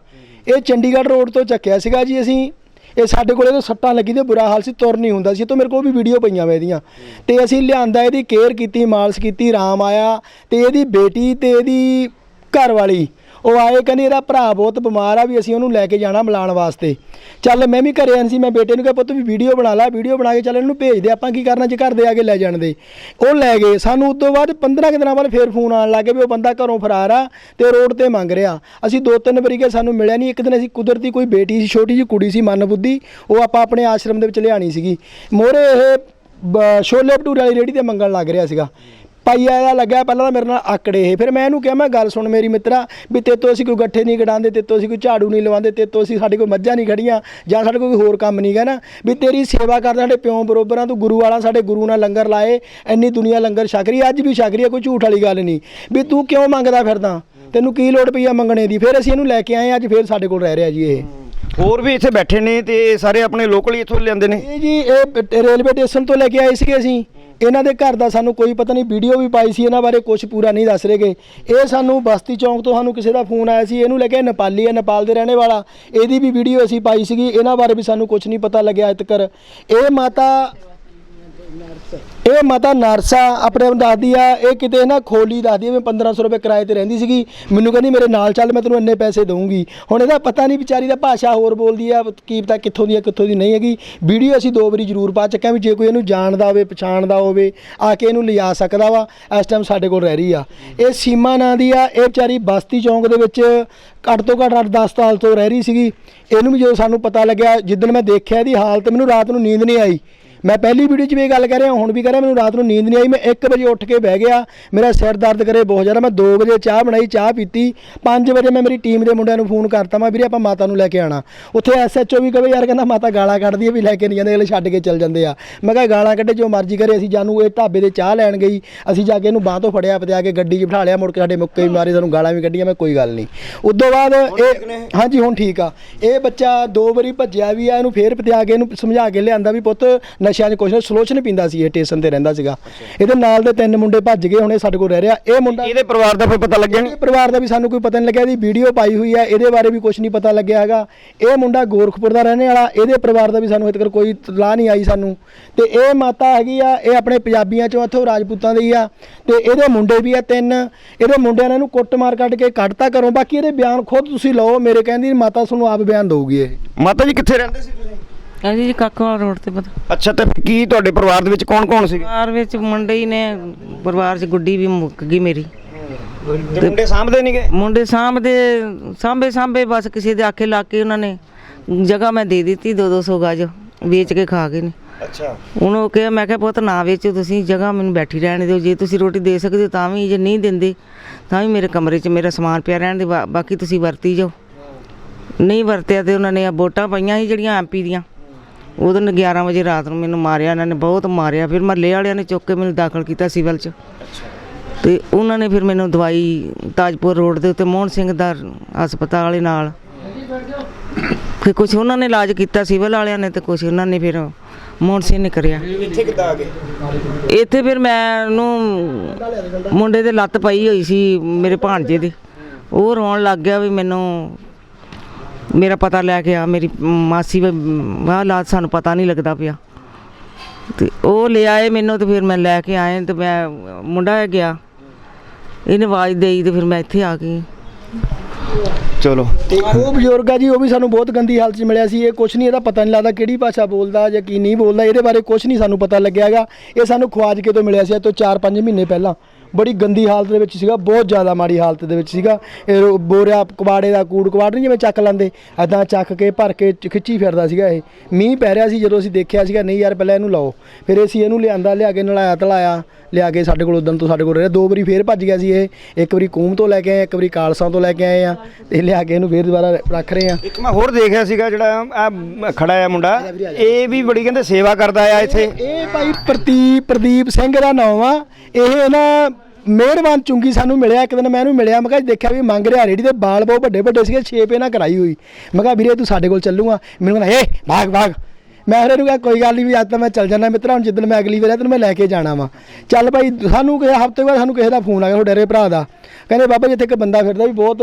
ਇਹ ਚੰਡੀਗੜ੍ਹ ਰੋਡ ਤੋਂ ਚੱਕਿਆ ਸੀਗਾ ਜੀ ਅਸੀਂ। ਇਹ ਸਾਡੇ ਕੋਲੇ ਤਾਂ ਸੱਟਾਂ ਲੱਗੀ ਤੇ ਬੁਰਾ ਹਾਲ ਸੀ, ਤੁਰ ਨਹੀਂ ਹੁੰਦਾ ਸੀ। ਇਹ ਮੇਰੇ ਕੋਲ ਵੀ ਵੀਡੀਓ ਪਈਆਂ ਵੇ ਇਹਦੀਆਂ। ਤੇ ਅਸੀਂ ਲਿਆਂਦਾ, ਇਹਦੀ ਕੇਅਰ ਕੀਤੀ, ਮਾਲਸ਼ ਕੀਤੀ, ਆਰਾਮ ਆਇਆ। ਤੇ ਇਹਦੀ ਬੇਟੀ ਤੇ ਇਹਦੀ ਘਰ ਵਾਲੀ ਉਹ ਆਏ ਕਹਿੰਦੇ ਇਹਦਾ ਭਰਾ ਬਹੁਤ ਬਿਮਾਰ ਆ ਵੀ ਅਸੀਂ ਉਹਨੂੰ ਲੈ ਕੇ ਜਾਣਾ ਮਿਲਾਉਣ ਵਾਸਤੇ। ਚੱਲ ਮੈਂ ਵੀ ਘਰੇ ਆਂ ਸੀ, ਮੈਂ ਬੇਟੇ ਨੂੰ ਕਿਹਾ, ਪੁੱਤ ਵੀ ਵੀਡੀਓ ਬਣਾ ਲੈ ਵੀਡੀਓ ਬਣਾ ਕੇ ਚੱਲ ਇਹਨੂੰ ਭੇਜ ਦੇ, ਆਪਾਂ ਕੀ ਕਰਨਾ ਜੇ ਘਰ ਦੇ ਆ ਕੇ ਲੈ ਜਾਣ ਦੇ। ਉਹ ਲੈ ਗਏ। ਸਾਨੂੰ ਉਸ ਤੋਂ ਬਾਅਦ 15 ਕੁ ਦਿਨਾਂ ਬਾਅਦ ਫੇਰ ਫੋਨ ਆਉਣ ਲੱਗੇ ਵੀ ਉਹ ਬੰਦਾ ਘਰੋਂ ਫਰਾਰ ਆ ਤੇ ਰੋਡ ਤੇ ਮੰਗ ਰਿਹਾ। ਅਸੀਂ ਦੋ ਤਿੰਨ ਵਾਰੀ ਗਏ ਸਾਨੂੰ ਮਿਲਿਆ ਨਹੀਂ। ਇੱਕ ਦਿਨ ਅਸੀਂ ਕੁਦਰਤੀ ਕੋਈ ਬੇਟੀ ਸੀ, ਛੋਟੀ ਜਿਹੀ ਕੁੜੀ ਸੀ ਮਨ ਬੁੱਧੀ ਉਹ ਆਪਾਂ ਆਪਣੇ ਆਸ਼ਰਮ ਦੇ ਵਿੱਚ ਲਿਆਣੀ ਸੀਗੀ। ਮੋਰੇ ਇਹ, ਬ- ਛੋਲੇ ਭਟੂਰੇ ਵਾਲੀ ਰੇੜੀ ਤੇ ਮੰਗਣ ਲੱਗ ਰਿਹਾ ਸੀਗਾ। ਪਾਈਆ ਇਹਦਾ ਲੱਗਿਆ ਪਹਿਲਾਂ ਤਾਂ ਮੇਰੇ ਨਾਲ ਆਕੜੇ ਇਹ ਫਿਰ ਮੈਂ ਇਹਨੂੰ ਕਿਹਾ ਮੈਂ ਗੱਲ ਸੁਣ ਮੇਰੀ ਮਿੱਤਰਾ ਵੀ ਤੇਤੋਂ ਅਸੀਂ ਕੋਈ ਗੱਠੇ ਨਹੀਂ ਗੜਾਉਂਦੇ ਤੇਤੋਂ ਅਸੀਂ ਕੋਈ ਝਾੜੂ ਨਹੀਂ ਲਵਾਉਂਦੇ ਤੇਤੋਂ ਅਸੀਂ ਸਾਡੇ ਕੋਲ ਮੱਝਾਂ ਨਹੀਂ ਖੜੀਆਂ ਜਾਂ ਸਾਡੇ ਕੋਈ ਹੋਰ ਕੰਮ ਨਹੀਂ ਗਾ ਨਾ। ਵੀ ਤੇਰੀ ਸੇਵਾ ਕਰਦਾ ਸਾਡੇ ਪਿਓ ਬਰੋਬਰ ਤੂੰ ਗੁਰੂ ਵਾਲਾ ਸਾਡੇ ਗੁਰੂ ਨਾਲ ਲੰਗਰ ਲਾਏ ਇੰਨੀ ਦੁਨੀਆ ਲੰਗਰ ਛਕ ਰਹੀ ਅੱਜ ਵੀ ਛਕ ਰਹੀ ਆ ਕੋਈ ਝੂਠ ਵਾਲੀ ਗੱਲ ਨਹੀਂ। ਵੀ ਤੂੰ ਕਿਉਂ ਮੰਗਦਾ ਫਿਰਦਾ? ਤੈਨੂੰ ਕੀ ਲੋੜ ਪਈ ਆ ਮੰਗਣੇ ਦੀ? ਫਿਰ ਅਸੀਂ ਇਹਨੂੰ ਲੈ ਕੇ ਆਏ ਅੱਜ ਫਿਰ ਸਾਡੇ ਕੋਲ ਰਹਿ ਰਿਹਾ ਜੀ ਇਹ। ਹੋਰ ਵੀ ਇੱਥੇ ਬੈਠੇ ਨੇ ਤੇ ਸਾਰੇ ਆਪਣੇ ਲੋਕਲ ਹੀ ਇੱਥੋਂ ਲਿਆਂਦੇ ਨੇ? ਇਹ ਜੀ ਇਹ ਰੇਲਵੇ ਸਟੇਸ਼ਨ ਤੋਂ ਲੈ ਕੇ ਆਏ ਸੀਗੇ ਅਸੀਂ। ਇਹਨਾਂ ਦੇ ਘਰ ਦਾ ਸਾਨੂੰ ਕੋਈ ਪਤਾ ਨਹੀਂ ਵੀਡੀਓ ਵੀ ਪਾਈ ਸੀ, ਇਹਨਾਂ ਬਾਰੇ ਕੁਝ ਪੂਰਾ ਨਹੀਂ ਦੱਸ ਰਹੇਗੇ ਇਹ ਸਾਨੂੰ ਬਸਤੀ ਚੌਂਕ ਤੋਂ ਸਾਨੂੰ ਕਿਸੇ ਦਾ ਫੋਨ ਆਇਆ ਸੀ, ਇਹਨੂੰ ਲੈ ਕੇ ਨੇਪਾਲੀ ਹੈ, ਨੇਪਾਲ ਦੇ ਰਹਿਣੇ ਵਾਲਾ। ਇਹਦੀ ਵੀ ਵੀਡੀਓ ਅਸੀਂ ਪਾਈ ਸੀਗੀ, ਇਹਨਾਂ ਬਾਰੇ ਵੀ ਸਾਨੂੰ ਕੁਝ ਨਹੀਂ ਪਤਾ ਲੱਗਿਆ ਅਜੇ ਤੱਕ ਇਹ ਮਾਤਾ ਇਹ ਮਾਤਾ ਨਰਸਾ, ਆਪਣੇ ਆਪ ਦੱਸਦੀ ਆ, ਇਹ ਕਿਤੇ ਨਾ ਖੋਲੀ ਦੱਸਦੀ ਆ ਮੈਂ 1500 ਰੁਪਏ ਕਿਰਾਏ ਤੇ ਰਹਿੰਦੀ ਸੀਗੀ। ਮੈਨੂੰ ਕਹਿੰਦੀ, ਮੇਰੇ ਨਾਲ ਚੱਲ, ਮੈਂ ਤੈਨੂੰ ਇੰਨੇ ਪੈਸੇ ਦਊਂਗੀ। ਹੁਣ ਇਹਦਾ ਪਤਾ ਨਹੀਂ ਵਿਚਾਰੀ ਦਾ ਭਾਸ਼ਾ ਹੋਰ ਬੋਲਦੀ ਆ, ਕੀ ਪਤਾ ਕਿੱਥੋਂ ਦੀ ਆ, ਕਿੱਥੋਂ ਦੀ ਨਹੀਂ ਹੈਗੀ। ਵੀਡੀਓ ਅਸੀਂ ਦੋ ਵਾਰੀ ਜ਼ਰੂਰ ਪਾ ਚੱਕਿਆ ਵੀ ਜੇ ਕੋਈ ਇਹਨੂੰ ਜਾਣਦਾ ਹੋਵੇ, ਪਛਾਣਦਾ ਹੋਵੇ, ਆ ਕੇ ਇਹਨੂੰ ਲਿਜਾ ਸਕਦਾ ਵਾ, ਇਸ ਟਾਈਮ ਸਾਡੇ ਕੋਲ ਰਹਿ ਰਹੀ ਆ। ਇਹ ਸੀਮਾ ਨਾਂ ਦੀ ਆ, ਇਹ ਵਿਚਾਰੀ ਬਸਤੀ ਚੌਂਕ ਦੇ ਵਿੱਚ ਘੱਟ ਤੋਂ ਘੱਟ 8-10 ਸਾਲ ਤੋਂ ਰਹਿ ਰਹੀ ਸੀਗੀ। ਇਹਨੂੰ ਵੀ ਜਦੋਂ ਸਾਨੂੰ ਪਤਾ ਲੱਗਿਆ, ਜਿੱਦਣ ਮੈਂ ਦੇਖਿਆ ਇਹਦੀ ਹਾਲਤ, ਮੈਨੂੰ ਰਾਤ ਨੂੰ ਨੀਂਦ ਨਹੀਂ ਆਈ। ਮੈਂ ਪਹਿਲੀ ਵੀਡੀਓ 'ਚ ਵੀ ਇਹ ਗੱਲ ਕਰ ਰਿਹਾ ਹੁਣ ਵੀ ਕਰ ਰਿਹਾ ਮੈਨੂੰ ਰਾਤ ਨੂੰ ਨੀਂਦ ਨਹੀਂ ਆਈ ਮੈਂ 1 ਵਜੇ ਉੱਠ ਕੇ ਬਹਿ ਗਿਆ ਮੇਰਾ ਸਿਰ ਦਰਦ ਕਰੇ ਬਹੁਤ ਜ਼ਿਆਦਾ ਮੈਂ 2 ਵਜੇ ਚਾਹ ਬਣਾਈ ਚਾਹ ਪੀਤੀ 5 ਵਜੇ ਮੈਂ ਮੇਰੀ ਟੀਮ ਦੇ ਮੁੰਡਿਆਂ ਨੂੰ ਫੋਨ ਕਰਤਾ ਮੈਂ ਵੀਰੇ ਆਪਾਂ ਮਾਤਾ ਨੂੰ ਲੈ ਕੇ ਆਣਾ ਉੱਥੇ ਐਸਐਚਓ ਵੀ ਕਹੇ ਯਾਰ ਕਹਿੰਦਾ ਮਾਤਾ ਗਾਲਾਂ ਕੱਢਦੀ ਹੈ ਵੀ ਲੈ ਕੇ ਨਹੀਂ ਜਾਂਦੇ ਅਗਲੇ ਛੱਡ ਕੇ ਚੱਲ ਜਾਂਦੇ ਆ। ਮੈਂ ਕਿਹਾ ਗਾਲਾਂ ਕੱਢੇ ਜੋ ਮਰਜ਼ੀ ਕਰੇ ਅਸੀਂ ਜਾਨੂੰ ਇਹ ਢਾਬੇ ਦੇ ਚਾਹ ਲੈਣ ਗਈ ਅਸੀਂ ਜਾ ਕੇ ਇਹਨੂੰ ਬਾਹ ਤੋਂ ਫੜਿਆ ਪਤਿਆ ਕੇ ਗੱਡੀ 'ਚ ਬਿਠਾ ਲਿਆ ਮੁੜ ਕੇ ਸਾਡੇ ਮੁੱਕੇ ਵੀ ਮਾਰੇ ਸਾਨੂੰ ਗਾਲਾਂ ਵੀ ਕੱਢੀਆਂ ਮੈਂ ਕੋਈ ਗੱਲ ਨਹੀਂ। ਉਦੋਂ ਬਾਅਦ ਇਹ ਹਾਂਜੀ ਹੁਣ ਠੀਕ ਆ। ਇਹ ਬੱਚਾ ਦੋ ਵਾਰੀ ਭੱਜਿਆ ਵੀ ਆ ਇਹਨੂੰ ਫੇਰ ਪਤਿਆ ਕੇ ਇਹਨੂੰ ਸਮਝਾ ਕੇ ਲਿਆਂਦਾ ਵੀ ਪੁੱਤ ਨਸ਼ਿਆਂ 'ਚ ਕੁਛ ਸਲੋਚਨ ਪੀਂਦਾ ਸੀ ਇਹ ਸਟੇਸ਼ਨ ਤੇ ਰਹਿੰਦਾ ਸੀਗਾ। ਇਹਦੇ ਨਾਲ ਦੇ ਤਿੰਨ ਮੁੰਡੇ ਭੱਜ ਗਏ ਹੁਣ ਇਹ ਸਾਡੇ ਕੋਲ ਰਹਿ ਰਿਹਾ। ਇਹ ਮੁੰਡਾ ਇਹਦੇ ਪਰਿਵਾਰ ਦਾ ਫਿਰ ਪਤਾ ਲੱਗਿਆ ਨਹੀਂ? ਪਰਿਵਾਰ ਦਾ ਵੀ ਸਾਨੂੰ ਕੋਈ ਪਤਾ ਨਹੀਂ ਲੱਗਿਆ ਇਹਦੀ ਵੀਡੀਓ ਪਾਈ ਹੋਈ ਹੈ ਇਹਦੇ ਬਾਰੇ ਵੀ ਕੁਝ ਨਹੀਂ ਪਤਾ ਲੱਗਿਆ ਹੈਗਾ। ਇਹ ਮੁੰਡਾ ਗੋਰਖਪੁਰ ਦਾ ਰਹਿਣੇ ਵਾਲਾ ਇਹਦੇ ਪਰਿਵਾਰ ਦਾ ਵੀ ਸਾਨੂੰ ਹਜੇ ਤੱਕ ਕੋਈ ਤਲਾਹ ਨਹੀਂ ਆਈ ਸਾਨੂੰ। ਤੇ ਇਹ ਮਾਤਾ ਹੈਗੀ ਆ ਇਹ ਆਪਣੇ ਪੰਜਾਬੀਆਂ ਚੋਂ ਇੱਥੋਂ ਰਾਜਪੂਤਾਂ ਦੀ ਆ ਤੇ ਇਹਦੇ ਮੁੰਡੇ ਵੀ ਆ ਤਿੰਨ। ਇਹਦੇ ਮੁੰਡਿਆਂ ਨੇ ਇਹਨੂੰ ਕੁੱਟ ਮਾਰ ਕੱਢ ਕੇ ਕੱਢਤਾ ਘਰੋਂ। ਬਾਕੀ ਇਹਦੇ ਬਿਆਨ ਖੁਦ ਤੁਸੀਂ ਲਓ ਮੇਰੇ ਕਹਿੰਦੀ ਮਾਤਾ ਤੁਹਾਨੂੰ ਆਪ ਬਿਆਨ ਦਊਗੀ ਇਹ। ਮਾਤਾ ਜੀ ਕਿੱਥੇ ਰਹਿੰਦੇ ਸੀ ਤੁਸੀਂ? ਕਹਿੰਦੀ ਜੀ ਕਾਕਾ ਰੋਡ ਤੇ ਪਤਾ। ਅੱਛਾ ਤੇ ਕੀ ਤੁਹਾਡੇ ਪਰਿਵਾਰ ਦੇ ਵਿੱਚ ਕੌਣ ਕੌਣ ਸੀਗੇ? ਪਰਿਵਾਰ ਵਿੱਚ ਮੁੰਡੇ ਹੀ ਨੇ ਪਰਿਵਾਰ 'ਚ ਗੁੱਡੀ ਵੀ ਮੁੱਕ ਗਈ ਮੇਰੀ। ਤੇ ਮੁੰਡੇ ਸਾਂਭਦੇ ਨਹੀਂਗੇ ਮੁੰਡੇ ਸਾਂਭਦੇ ਸਾਂਭੇ ਸਾਂਭੇ ਬਸ ਕਿਸੇ ਦੇ ਆਖੇ ਲਾ ਕੇ ਉਹਨਾਂ ਨੇ ਜਗ੍ਹਾ ਮੈਂ ਦੇ ਦਿੱਤੀ 2-200 ਗਜ ਵੇਚ ਕੇ ਖਾ ਗਏ ਨੇ। ਅੱਛਾ। ਉਹਨੂੰ ਕਿਹਾ ਮੈਂ ਕਿਹਾ ਪੁੱਤ ਨਾ ਵੇਚੋ ਤੁਸੀਂ ਜਗ੍ਹਾ ਮੈਨੂੰ ਬੈਠੀ ਰਹਿਣ ਦਿਓ। ਜੇ ਤੁਸੀਂ ਰੋਟੀ ਦੇ ਸਕਦੇ ਹੋ ਤਾਂ ਵੀ ਜੇ ਨਹੀਂ ਦਿੰਦੇ ਤਾਂ ਵੀ ਮੇਰੇ ਕਮਰੇ 'ਚ ਮੇਰਾ ਸਮਾਨ ਪਿਆ ਰਹਿਣ ਦੇ ਬਾਕੀ ਤੁਸੀਂ ਵਰਤੀ ਜਾਓ। ਨਹੀਂ ਵਰਤਿਆ ਤੇ ਉਹਨਾਂ ਨੇ ਆ ਵੋਟਾਂ ਪਈਆਂ ਸੀ ਜਿਹੜੀਆਂ ਐਮਪੀ ਦੀਆਂ। ਉਦੋਂ 11 ਵਜੇ ਰਾਤ ਨੂੰ ਮੈਨੂੰ ਮਾਰਿਆ ਇਹਨਾਂ ਨੇ ਬਹੁਤ ਮਾਰਿਆ। ਫਿਰ ਮਹੱਲੇ ਵਾਲਿਆਂ ਨੇ ਚੁੱਕ ਕੇ ਮੈਨੂੰ ਦਾਖਲ ਕੀਤਾ ਸਿਵਲ 'ਚ। ਤੇ ਉਹਨਾਂ ਨੇ ਫਿਰ ਮੈਨੂੰ ਦਵਾਈ ਤਾਜਪੁਰ ਰੋਡ ਦੇ ਉੱਤੇ ਮੋਹਨ ਸਿੰਘ ਦਾ ਹਸਪਤਾਲ ਵਾਲੇ ਨਾਲ। ਫਿਰ ਕੁਝ ਉਹਨਾਂ ਨੇ ਇਲਾਜ ਕੀਤਾ ਸਿਵਲ ਵਾਲਿਆਂ ਨੇ ਤੇ ਕੁਝ ਉਹਨਾਂ ਨੇ ਫਿਰ ਮੋਹਨ ਸਿੰਘ ਨੇ ਕਰਿਆ। ਇੱਥੇ ਕਿੱਦਾਂ ਆ ਗਏ ਇੱਥੇ ਫਿਰ ਮੈਂ ਨੂੰ ਮੁੰਡੇ ਦੇ ਲੱਤ ਪਈ ਹੋਈ ਸੀ ਮੇਰੇ ਭਾਣਜੇ ਦੇ। ਉਹ ਰੋਣ ਲੱਗ ਗਿਆ ਵੀ ਮੈਨੂੰ ਮੇਰਾ ਪਤਾ ਲੈ ਕੇ ਆ ਮੇਰੀ ਮਾਸੀ ਵਾ ਹਾਲਾਤ ਸਾਨੂੰ ਪਤਾ ਨਹੀਂ ਲੱਗਦਾ ਪਿਆ। ਤੇ ਉਹ ਲੈ ਆਏ ਮੈਨੂੰ ਤੇ ਫਿਰ ਮੈਂ ਲੈ ਕੇ ਆਏ ਤੇ ਮੈਂ ਮੁੰਡਾ ਗਿਆ। ਇਹਨੇ ਆਵਾਜ਼ ਦੇਈ ਤੇ ਫਿਰ ਮੈਂ ਇੱਥੇ ਆ ਗਈ। ਚਲੋ। ਤੇ ਉਹ ਬਜ਼ੁਰਗ ਆ ਜੀ ਉਹ ਵੀ ਸਾਨੂੰ ਬਹੁਤ ਗੰਦੀ ਹਾਲਤ 'ਚ ਮਿਲਿਆ ਸੀ। ਇਹ ਕੁਛ ਨਹੀਂ ਇਹਦਾ ਪਤਾ ਨਹੀਂ ਲੱਗਦਾ ਕਿਹੜੀ ਭਾਸ਼ਾ ਬੋਲਦਾ ਜਾਂ ਕੀ ਨਹੀਂ ਬੋਲਦਾ। ਇਹਦੇ ਬਾਰੇ ਕੁਛ ਨਹੀਂ ਸਾਨੂੰ ਪਤਾ ਲੱਗਿਆਗਾ ਇਹ ਸਾਨੂੰ ਖਵਾਜਕੇ ਤੋਂ ਮਿਲਿਆ ਸੀ ਤੋਂ 4-5 ਮਹੀਨੇ ਪਹਿਲਾਂ। ਬੜੀ ਗੰਦੀ ਹਾਲਤ ਦੇ ਵਿੱਚ ਸੀਗਾ ਬਹੁਤ ਜ਼ਿਆਦਾ ਮਾੜੀ ਹਾਲਤ ਦੇ ਵਿੱਚ ਸੀਗਾ। ਇਹ ਰੋ- ਬੋਰਿਆ ਕਬਾੜੇ ਦਾ ਕੂੜ ਕਬਾੜ ਨਹੀਂ ਜਿਵੇਂ ਚੱਕ ਲੈਂਦੇ ਐਦਾਂ ਚੱਕ ਕੇ ਭਰ ਕੇ ਚ- ਖਿੱਚੀ ਫਿਰਦਾ ਸੀਗਾ ਇਹ। ਮੀਂਹ ਪੈ ਰਿਹਾ ਸੀ ਜਦੋਂ ਅਸੀਂ ਦੇਖਿਆ ਸੀਗਾ ਨਹੀਂ ਯਾਰ ਪਹਿਲਾਂ ਇਹਨੂੰ ਲਾਓ। ਫਿਰ ਅਸੀਂ ਇਹਨੂੰ ਲਿਆਂਦਾ ਲਿਆ ਕੇ ਨਲਾਇਆ ਧਲਾਇਆ ਲਿਆ ਕੇ ਸਾਡੇ ਕੋਲ ਉਦੋਂ ਤੋਂ ਸਾਡੇ ਕੋਲ ਰਿਹਾ ਦੋ ਵਾਰੀ ਫੇਰ ਭੱਜ ਗਿਆ ਸੀ ਇਹ। ਇੱਕ ਵਾਰੀ ਕੂਮ ਤੋਂ ਲੈ ਕੇ ਆਏ ਇੱਕ ਵਾਰੀ ਕਾਲਸਾਂ ਤੋਂ ਲੈ ਕੇ ਆਏ ਆ। ਤੇ ਲਿਆ ਕੇ ਇਹਨੂੰ ਫੇਰ ਦੁਬਾਰਾ ਰੱਖ ਰਹੇ ਆ। ਇੱਕ ਮੈਂ ਹੋਰ ਦੇਖਿਆ ਸੀਗਾ ਜਿਹੜਾ ਆ ਖੜਾ ਆ ਮੁੰਡਾ। ਇਹ ਵੀ ਬੜੀ ਕਹਿੰਦੇ ਸੇਵਾ ਕਰਦਾ ਆ ਇੱਥੇ। ਇਹ ਭਾਈ ਪ੍ਰਦੀਪ ਪ੍ਰਦੀਪ ਸਿੰਘ ਦਾ ਨਾਮ ਆ। ਇਹ ਨਾ ਮਿਹਰਬਾਨ ਚੁੰਗੀ ਸਾਨੂੰ ਮਿਲਿਆ, ਇੱਕ ਦਿਨ ਮੈਂ ਇਹਨੂੰ ਮਿਲਿਆ, ਮੈਂ ਕਿਹਾ ਦੇਖਿਆ ਵੀ ਮੰਗ ਰਿਹਾ ਰੇੜੀ ਦੇ ਬਾਲ ਬਹੁਤ ਵੱਡੇ ਵੱਡੇ ਸੀਗੇ ਛੇਪ ਇਹਨਾਂ ਕਰਾਈ ਹੋਈ। ਮੈਂ ਕਿਹਾ ਵੀਰੇ ਤੂੰ ਸਾਡੇ ਕੋਲ ਚੱਲੂਗਾ। ਮੈਨੂੰ ਕਹਿੰਦਾ ਏ ਭਾਗ ਭਾਗ। ਮੈਂ ਫਿਰ ਇਹਨੂੰ ਕਿਹਾ, ਕੋਈ ਗੱਲ ਨਹੀਂ ਵੀ ਅੱਜ ਤਾਂ ਮੈਂ ਚੱਲ ਜਾਣਾ ਮਿੱਤਰਾ, ਹੁਣ ਜਿੱਦਣ ਮੈਂ ਅਗਲੀ ਵਾਰ ਆ, ਤੈਨੂੰ ਮੈਂ ਲੈ ਕੇ ਜਾਣਾ ਵਾ। ਚੱਲ ਭਾਈ, ਸਾਨੂੰ ਕਿਸੇ ਹਫ਼ਤੇ ਬਾਅਦ ਸਾਨੂੰ ਕਿਸੇ ਦਾ ਫੋਨ ਆ ਗਿਆ, ਤੁਹਾਡੇ ਰੇ ਭਰਾ ਦਾ। ਕਹਿੰਦੇ, ਬਾਬਾ ਜਿੱਥੇ ਇੱਕ ਬੰਦਾ ਫਿਰਦਾ ਵੀ ਬਹੁਤ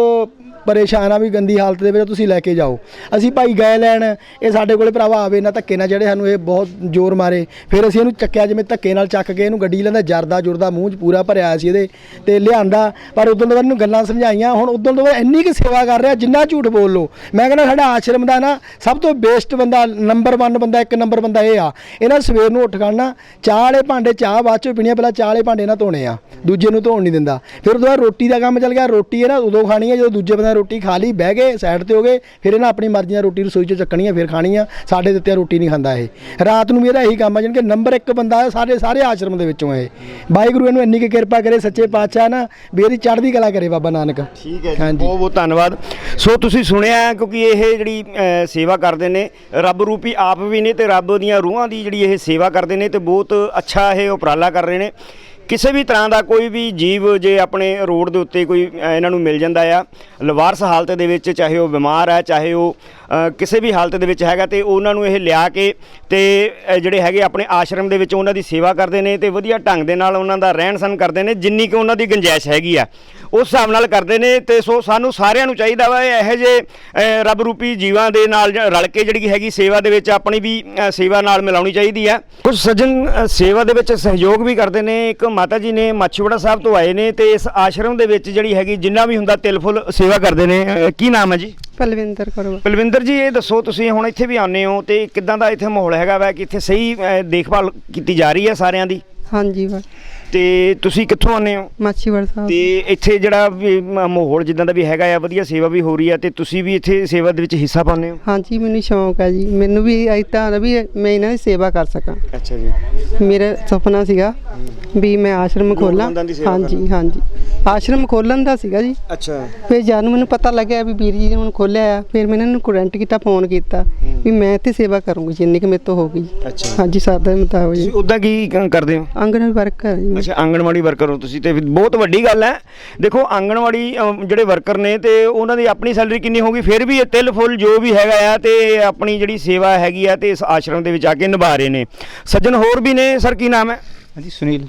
ਪਰੇਸ਼ਾਨ ਆ ਵੀ ਗੰਦੀ ਹਾਲਤ ਦੇ ਵਿੱਚ ਤੁਸੀਂ ਲੈ ਕੇ ਜਾਓ। ਅਸੀਂ ਭਾਈ ਗਏ ਲੈਣ, ਇਹ ਸਾਡੇ ਕੋਲੇ ਭਰਾਵਾ ਆਵੇ, ਨਾ ਧੱਕੇ ਨਾਲ ਜਿਹੜੇ ਸਾਨੂੰ ਇਹ ਬਹੁਤ ਜ਼ੋਰ ਮਾਰੇ। ਫਿਰ ਅਸੀਂ ਇਹਨੂੰ ਚੱਕਿਆ ਜਿਵੇਂ ਧੱਕੇ ਨਾਲ ਚੱਕ ਕੇ ਇਹਨੂੰ ਗੱਡੀ ਲੈਂਦਾ, ਜਰਦਾ ਜੁਰਦਾ ਮੂੰਹ 'ਚ ਪੂਰਾ ਭਰਿਆ ਸੀ ਇਹਦੇ ਤੇ ਲਿਆਂਦਾ। ਪਰ ਉਦੋਂ ਤੋਂ ਬਾਅਦ ਇਹਨੂੰ ਗੱਲਾਂ ਸਮਝਾਈਆਂ, ਹੁਣ ਉਦੋਂ ਤੋਂ ਬਾਅਦ ਇੰਨੀ ਕਿ ਸੇਵਾ ਕਰ ਰਿਹਾ, ਜਿੰਨਾ ਝੂਠ ਬੋਲ ਲੋ ਮੈਂ ਕਹਿੰਦਾ ਸਾਡਾ ਆਸ਼ਰਮ ਦਾ ਨਾ ਸਭ ਤੋਂ ਬੇਸਟ ਬੰਦਾ ਨੰਬਰ 1 ਬੰਦਾ, ਇੱਕ ਨੰਬਰ ਬੰਦਾ ਇਹ ਆ। ਇਹਨਾਂ ਸਵੇਰ ਨੂੰ ਉੱਠ ਖੜਨਾ, ਚਾਹ ਵਾਲੇ ਭਾਂਡੇ, ਚਾਹ ਬਾਅਦ ਚੋਂ ਪੀਣੀ ਪਹਿਲਾਂ ਚਾਹ ਵਾਲੇ ਭਾਂਡੇ ਨਾ ਧੋਣੇ ਆ। ਦੂਜੇ ਨੂੰ ਧੋਣ ਨਹੀਂ ਦਿੰਦਾ। ਫਿਰ ਉਹਦਾ ਰੋਟੀ ਦਾ ਕੰਮ ਚੱਲ ਗਿਆ, ਰੋਟੀ ਇਹ ਨਾ ਉਦੋਂ ਖਾਣੀ ਹੈ ਜਦੋਂ ਦੂਜੇ ਬੰਦੇ ਨੇ ਰੋਟੀ ਖਾ ਲਈ ਬਹਿ ਗਏ ਸਾਈਡ ਤੇ ਹੋ ਗਏ ਫਿਰ ਇਹਨਾਂ ਆਪਣੀ ਮਰਜ਼ੀ ਨਾਲ ਰੋਟੀ ਰਸੋਈ 'ਚ ਚੱਕਣੀ ਆ ਫਿਰ ਖਾਣੀ ਆ ਸਾਡੇ ਦਿੱਤੇ ਰੋਟੀ ਨਹੀਂ ਖਾਂਦਾ ਇਹ। ਰਾਤ ਨੂੰ ਵੀ ਇਹਦਾ ਇਹੀ ਕੰਮ ਆ ਜਾਣੀ ਕਿ ਨੰਬਰ 1 ਬੰਦਾ ਸਾਡੇ ਸਾਰੇ ਆਸ਼ਰਮ ਦੇ ਵਿੱਚੋਂ ਇਹ। ਵਾਹਿਗੁਰੂ ਇਹਨੂੰ ਇੰਨੀ ਕੁ ਕਿਰਪਾ ਕਰੇ ਸੱਚੇ ਪਾਤਸ਼ਾਹ ਨਾ ਵੀ ਇਹਦੀ ਚੜ੍ਹਦੀ ਕਲਾ ਕਰੇ ਬਾਬਾ ਨਾਨਕ। ਠੀਕ ਹੈ ਜੀ। ਬਹੁਤ ਬਹੁਤ ਧੰਨਵਾਦ। ਸੋ ਤੁਸੀਂ ਸੁਣਿਆ ਕਿਉਂਕਿ ਇਹ ਜਿਹੜੀ ਸੇਵਾ ਕਰਦੇ ਨੇ ਰੱਬ ਰੂਪੀ ਆਪ ਵੀ ਨੇ ਤੇ ਰੱਬ ਦੀਆਂ ਰੂਹਾਂ ਦੀ ਜਿਹੜੀ ਇਹ ਸੇਵਾ ਕਰਦੇ ਨੇ ਤੇ ਬਹੁਤ ਅੱਛਾ ਇਹ ਉਪਰਾਲਾ ਕਰ ਰਹੇ ਨੇ। ਕਿਸੇ ਵੀ ਤਰ੍ਹਾਂ ਦਾ ਕੋਈ ਵੀ ਜੀਵ ਜੇ ਆਪਣੇ ਰੋਡ ਦੇ ਉੱਤੇ ਕੋਈ ਇਹਨਾਂ ਨੂੰ ਮਿਲ ਜਾਂਦਾ ਆ, ਲਵਾਰਸ ਹਾਲਤ ਦੇ ਵਿੱਚ ਚਾਹੇ ਉਹ ਬਿਮਾਰ ਹੈ ਚਾਹੇ ਉਹ ਕਿਸੇ ਵੀ ਹਾਲਤ ਦੇ ਵਿੱਚ ਹੈਗਾ ਤੇ ਉਹਨਾਂ ਨੂੰ ਇਹ ਲਿਆ ਕੇ ਤੇ ਜਿਹੜੇ ਹੈਗੇ ਆਪਣੇ ਆਸ਼ਰਮ ਦੇ ਵਿੱਚ ਉਹਨਾਂ ਦੀ ਸੇਵਾ ਕਰਦੇ ਨੇ ਤੇ ਵਧੀਆ ਢੰਗ ਦੇ ਨਾਲ ਉਹਨਾਂ ਦਾ ਰਹਿਣ ਸਹਿਣ ਕਰਦੇ ਨੇ, ਜਿੰਨੀ ਕਿ ਉਹਨਾਂ ਦੀ ਗੁੰਜਾਇਸ਼ ਹੈਗੀ ਆ। ਉਸ ਹਿਸਾਬ ਨਾਲ ਕਰਦੇ ਨੇ ਤੇ ਸੋ ਸਾਨੂੰ ਸਾਰਿਆਂ ਨੂੰ ਚਾਹੀਦਾ ਵਾ ਇਹੋ ਜਿਹੇ ਰੱਬ ਰੂਪੀ ਜੀਵਾਂ ਦੇ ਨਾਲ ਰਲ ਕੇ ਜਿਹੜੀ ਹੈਗੀ ਸੇਵਾ ਦੇ ਵਿੱਚ ਆਪਣੀ ਵੀ ਸੇਵਾ ਨਾਲ ਮਿਲਾਉਣੀ ਚਾਹੀਦੀ ਆ। ਕੁਝ ਸੱਜਣ ਸੇਵਾ ਦੇ ਵਿੱਚ ਸਹਿਯੋਗ ਵੀ ਕਰਦੇ ਨੇ, ਇੱਕ ਮਾਤਾ ਜੀ ਨੇ ਮੱਛੀਵਾੜਾ ਸਾਹਿਬ ਤੋਂ ਆਏ ਨੇ ਤੇ ਇਸ ਆਸ਼ਰਮ ਦੇ ਵਿੱਚ ਜਿਹੜੀ ਹੈਗੀ ਜਿੰਨਾ ਵੀ ਹੁੰਦਾ ਤਿਲ ਫੁੱਲ ਸੇਵਾ ਕਰਦੇ ਨੇ। ਕੀ ਨਾਮ ਹੈ ਜੀ? ਪਲਵਿੰਦਰ ਕੌਰ ਬਲਵਿੰਦਰ ਜੀ ਇਹ ਦੱਸੋ ਤੁਸੀਂ ਹੁਣ ਇੱਥੇ ਵੀ ਆਉਂਦੇ ਹੋ ਤੇ ਕਿੱਦਾਂ ਦਾ ਇੱਥੇ ਮਾਹੌਲ ਹੈਗਾ ਵਾ ਕਿ ਇੱਥੇ ਸਹੀ ਦੇਖਭਾਲ ਕੀਤੀ ਜਾ ਰਹੀ ਹੈ ਸਾਰਿਆਂ ਦੀ? ਹਾਂਜੀ ਵਾ ਤੇ ਤੁਸੀਂ ਕਿੱਥੋਂ ਆਉਂਦੇ ਹੋ? ਮਾਛੀਵਾੜ ਸਾਹਿਬ। ਤੇ ਇੱਥੇ ਜਿਹੜਾ ਵੀ ਮ- ਮਾਹੌਲ ਜਿੱਦਾਂ ਦਾ ਵੀ ਹੈਗਾ ਆ ਵਧੀਆ ਸੇਵਾ ਵੀ ਹੋ ਰਹੀ ਆ ਤੇ ਤੁਸੀਂ ਵੀ ਇੱਥੇ ਸੇਵਾ ਦੇ ਵਿੱਚ ਹਿੱਸਾ ਪਾਉਂਦੇ ਹੋ? ਹਾਂਜੀ ਮੈਨੂੰ ਸ਼ੌਂਕ ਹੈ ਜੀ। ਮੈਨੂੰ ਵੀ ਦਾ ਵੀ ਮੈਂ ਇਹਨਾਂ ਦੀ ਸੇਵਾ ਕਰ ਸਕਾਂ। ਅੱਛਾ ਜੀ। ਮੇਰਾ ਸੁਪਨਾ ਸੀਗਾ ਵੀ ਮੈਂ ਆਸ਼ਰਮ ਖੋਲਾਂ। ਲੋੜਵੰਦਾਂ ਦੀ ਸੇਵਾ ਹਾਂਜੀ ਹਾਂਜੀ। ਆਸ਼ਰਮ ਖੋਲਣ ਦਾ ਸੀਗਾ ਜੀ। ਅੱਛਾ। ਫਿਰ ਜਦ ਮੈਨੂੰ ਪਤਾ ਲੱਗਿਆ ਵੀ ਵੀਰ ਜੀ ਨੇ ਹੁਣ ਖੋਲਿਆ ਆ ਫਿਰ ਮੈਂ ਇਹਨਾਂ ਨੂੰ ਕਰੰਟ ਕੀਤਾ ਫੋਨ ਕੀਤਾ ਵੀ ਮੈਂ ਇੱਥੇ ਸੇਵਾ ਕਰੂੰਗੀ ਜਿੰਨੀ ਕਿ ਮੇਰੇ ਤੋਂ ਹੋਗੀ ਅੱਛਾ। ਹਾਂਜੀ ਸਾਦਾ ਮੁਤਾਬਕ ਜੀ। ਤੁਸੀਂ ਉਦਾਂ ਕੀ ਕ- ਕਰਦੇ ਹੋ? ਆਂਗਣਵਾੜੀ ਵਰਕਰ ਜੀ। ਮੈਂ। ਅੱਛਾ ਆਂਗਣਵਾੜੀ ਵਰਕਰ ਹੋ ਤੁਸੀਂ ਤੇ ਬਹੁਤ ਵੱਡੀ ਗੱਲ ਹੈ। ਦੇਖੋ ਆਂਗਣਵਾੜੀ ਜਿਹੜੇ ਵਰਕਰ ਨੇ ਤੇ ਉਹਨਾਂ ਦੀ ਆਪਣੀ ਸੈਲਰੀ ਕਿੰਨੀ ਹੋਗੀ ਫਿਰ ਵੀ ਇਹ ਤਿਲ ਫੁੱਲ ਜੋ ਵੀ ਹੈਗਾ ਆ ਤੇ ਆਪਣੀ ਜਿਹੜੀ ਸੇਵਾ ਹੈਗੀ ਆ ਤੇ ਇਸ ਆਸ਼ਰਮ ਦੇ ਵਿੱਚ ਆ ਕੇ ਨਿਭਾ ਰਹੇ ਨੇ। ਸੱਜਣ ਹੋਰ ਵੀ ਨੇ ਸਰ ਕੀ ਨਾਮ ਹੈ? ਹਾਂਜੀ ਸੁਨੀਲ।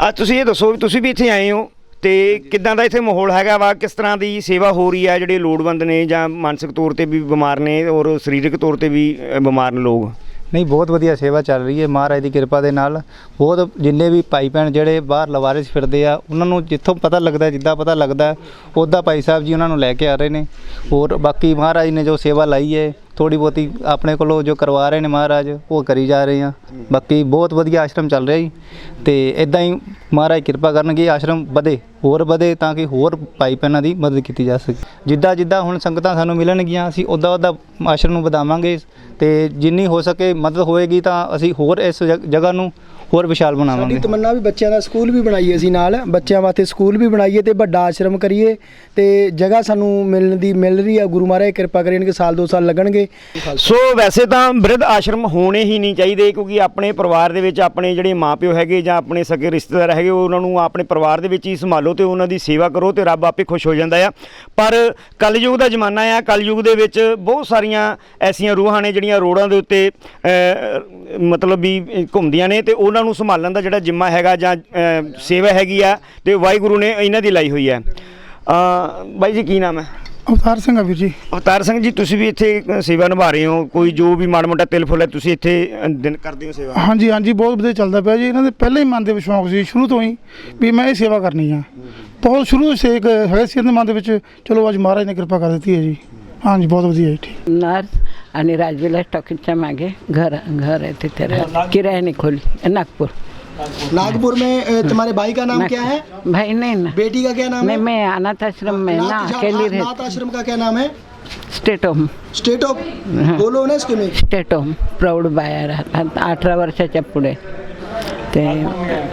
ਆ ਤੁਸੀਂ ਇਹ ਦੱਸੋ ਵੀ ਤੁਸੀਂ ਵੀ ਇੱਥੇ ਆਏ ਹੋ ਤੇ ਕਿੱਦਾਂ ਦਾ ਇੱਥੇ ਮਾਹੌਲ ਹੈਗਾ ਵਾ? ਕਿਸ ਤਰ੍ਹਾਂ ਦੀ ਸੇਵਾ ਹੋ ਰਹੀ ਹੈ ਜਿਹੜੇ ਲੋੜਵੰਦ ਨੇ ਜਾਂ ਮਾਨਸਿਕ ਤੌਰ ਤੇ ਵੀ ਬਿਮਾਰ ਨੇ ਔਰ ਸਰੀਰਕ ਤੌਰ ਤੇ ਵੀ ਬਿਮਾਰ ਨੇ ਲੋਕ? ਨਹੀਂ, ਬਹੁਤ ਵਧੀਆ ਸੇਵਾ ਚੱਲ ਰਹੀ ਹੈ। ਮਹਾਰਾਜ ਦੀ ਕਿਰਪਾ ਦੇ ਨਾਲ ਬਹੁਤ ਜਿੰਨੇ ਵੀ ਭਾਈ ਭੈਣ ਜਿਹੜੇ ਬਾਹਰ ਲਵਾਰਿਸ ਫਿਰਦੇ ਆ, ਉਹਨਾਂ ਨੂੰ ਜਿੱਥੋਂ ਪਤਾ ਲੱਗਦਾ, ਜਿੱਦਾਂ ਪਤਾ ਲੱਗਦਾ ਉੱਦਾਂ ਭਾਈ ਸਾਹਿਬ ਜੀ ਉਹਨਾਂ ਨੂੰ ਲੈ ਕੇ ਆ ਰਹੇ ਨੇ। ਹੋਰ ਬਾਕੀ ਮਹਾਰਾਜ ਨੇ ਜੋ ਸੇਵਾ ਲਾਈ ਹੈ ਥੋੜੀ ਬਹੁਤੀ ਆਪਣੇ ਕੋਲੋਂ ਜੋ ਕਰਵਾ ਰਹੇ ਨੇ ਮਹਾਰਾਜ, ਉਹ ਕਰੀ ਜਾ ਰਹੇ ਆ। ਬਾਕੀ ਬਹੁਤ ਵਧੀਆ ਆਸ਼ਰਮ ਚੱਲ ਰਿਹਾ ਜੀ। ਤੇ ਇਦਾਂ ਹੀ ਮਹਾਰਾਜ ਕਿਰਪਾ ਕਰਨਗੇ ਆਸ਼ਰਮ ਵਧੇ, ਹੋਰ ਵਧੇ ਤਾਂ ਕਿ ਹੋਰ ਭਾਈ ਭੈਣਾਂ ਦੀ ਮਦਦ ਕੀਤੀ ਜਾ ਸਕੇ। ਜਿੱਦਾਂ ਜਿੱਦਾਂ ਹੁਣ ਸੰਗਤਾਂ ਸਾਨੂੰ ਮਿਲਣਗੀਆਂ, ਅਸੀਂ ਉੱਦਾਂ ਉੱਦਾਂ ਆਸ਼ਰਮ ਨੂੰ ਵਧਾਵਾਂਗੇ। ਤੇ ਜਿੰਨੀ ਹੋ ਸਕੇ ਮਦਦ ਹੋਏਗੀ ਤਾਂ ਅਸੀਂ ਹੋਰ ਇਸ ਜਗ੍ਹਾ ਨੂੰ ਹੋਰ ਵਿਸ਼ਾਲ ਸਾਡੀ ਬਣਾਵਾਂਗੇ। ਤਮੰਨਾ ਵੀ ਬੱਚਿਆਂ ਦਾ ਸਕੂਲ ਵੀ ਬਣਾਈਏ ਅਸੀਂ ਨਾਲ ਬੱਚਿਆਂ ਵਾਸਤੇ ਸਕੂਲ ਵੀ ਬਣਾਈਏ ਤੇ ਵੱਡਾ ਆਸ਼ਰਮ ਕਰੀਏ ਤੇ ਜਗ੍ਹਾ ਸਾਨੂੰ ਮਿਲਣ ਦੀ ਮਿਲ ਰਹੀ ਆ। ਗੁਰੂ ਮਹਾਰਾਜ ਕਿਰਪਾ ਕਰਨਗੇ ਸਾਲ ਦੋ ਸਾਲ ਲੱਗਣਗੇ। ਸੋ ਵੈਸੇ ਤਾਂ ਬਿਰਧ ਆਸ਼ਰਮ ਹੋਣੇ ਹੀ ਨਹੀਂ ਚਾਹੀਦੇ ਕਿਉਂਕਿ ਆਪਣੇ ਪਰਿਵਾਰ ਦੇ ਵਿੱਚ ਆਪਣੇ ਜਿਹੜੇ ਮਾਪਿਓ ਹੈਗੇ ਜਾਂ ਆਪਣੇ ਸਕੇ ਰਿਸ਼ਤੇਦਾਰ ਹੈਗੇ ਉਹਨਾਂ ਨੂੰ ਆਪਣੇ ਪਰਿਵਾਰ ਦੇ ਵਿੱਚ ਹੀ ਸੰਭਾਲੋ ਤੇ ਉਹਨਾਂ ਦੀ ਸੇਵਾ ਕਰੋ ਤੇ ਰੱਬ ਆਪੇ ਖੁਸ਼ ਹੋ ਜਾਂਦਾ ਆ। ਪਰ ਕਲਯੁਗ ਦਾ ਜ਼ਮਾਨਾ ਆ ਕਲਯੁਗ ਦੇ ਵਿੱਚ ਬਹੁਤ ਸਾਰੀਆਂ ਐਸੀਆਂ ਰੂਹਾਂ ਨੇ ਜਿਹੜੀਆਂ ਰੋਡਾਂ ਦੇ ਉੱਤੇ ਮਤਲਬ ਵੀ ਘੁੰਮਦੀਆਂ ਨੇ ਤੇ ਉਹਨਾਂ ਨੂੰ ਸੰਭਾਲਣ ਦਾ ਜਿਹੜਾ ਜਿੰਮਾ ਹੈਗਾ ਜਾਂ ਸੇਵਾ ਹੈਗੀ ਆ ਤੇ ਵਾਹਿਗੁਰੂ ਨੇ ਇਹਨਾਂ ਦੀ ਲਾਈ ਹੋਈ ਹੈ। ਅ, ਬਾਈ ਜੀ ਕੀ ਨਾਮ ਹੈ? ਅਵਤਾਰ ਸਿੰਘ ਆ ਵੀਰ ਜੀ। ਅਵਤਾਰ ਸਿੰਘ ਜੀ ਤੁਸੀਂ ਵੀ ਇੱਥੇ ਸੇਵਾ ਨਿਭਾ ਰਹੇ ਹੋ। ਕੋਈ ਜੋ ਵੀ ਮਾੜਾ ਮੋਟਾ ਤਿਲ ਫੁੱਲ ਹੈ ਤੁਸੀਂ ਇੱਥੇ ਦਿਨ ਕਰਦੇ ਹੋ ਸੇਵਾ। ਹਾਂਜੀ ਹਾਂਜੀ ਬਹੁਤ ਵਧੀਆ ਚੱਲਦਾ ਪਿਆ ਜੀ। ਇਹਨਾਂ ਦੇ ਪਹਿਲੇ ਹੀ ਮਨ ਦੇ ਵਿੱਚ ਸ਼ੌਂਕ ਸੀ ਸ਼ੁਰੂ ਤੋਂ ਹੀ ਵੀ ਮੈਂ ਇਹ ਸੇਵਾ ਕਰਨੀ ਆ। ਬਹੁਤ ਸ਼ੁਰੂ ਤੋਂ ਸੇਕ ਹੈਗਾ ਸੀ ਦੇ ਮਨ ਦੇ ਵਿੱਚ ਚਲੋ ਅੱਜ ਮਹਾਰਾਜ ਨੇ ਕਿਰਪਾ ਕਰ ਦਿੱਤੀ ਹੈ ਜੀ। ਹਾਂਜੀ ਬਹੁਤ ਵਧੀਆ ਜੀ ਠੀਕ। आणि राजविलास टॉकीजच्या मागे घर घर आहे तिथे किरायाने खोली नागपूर. नागपुर. में तुम्हारे भाई का नाम क्या है? भाई नहीं ना. बेटी का क्या नाम नहीं है? मैं अनाथ आश्रम में ना अकेली नाथ रहती आश्रम का क्या नाम है? State home. स्टेट ऑफ हाँ. बोलो ना इसके में स्टेट होम प्रौढ बाया राहतात अठरा वर्षाच्या पुढे. ते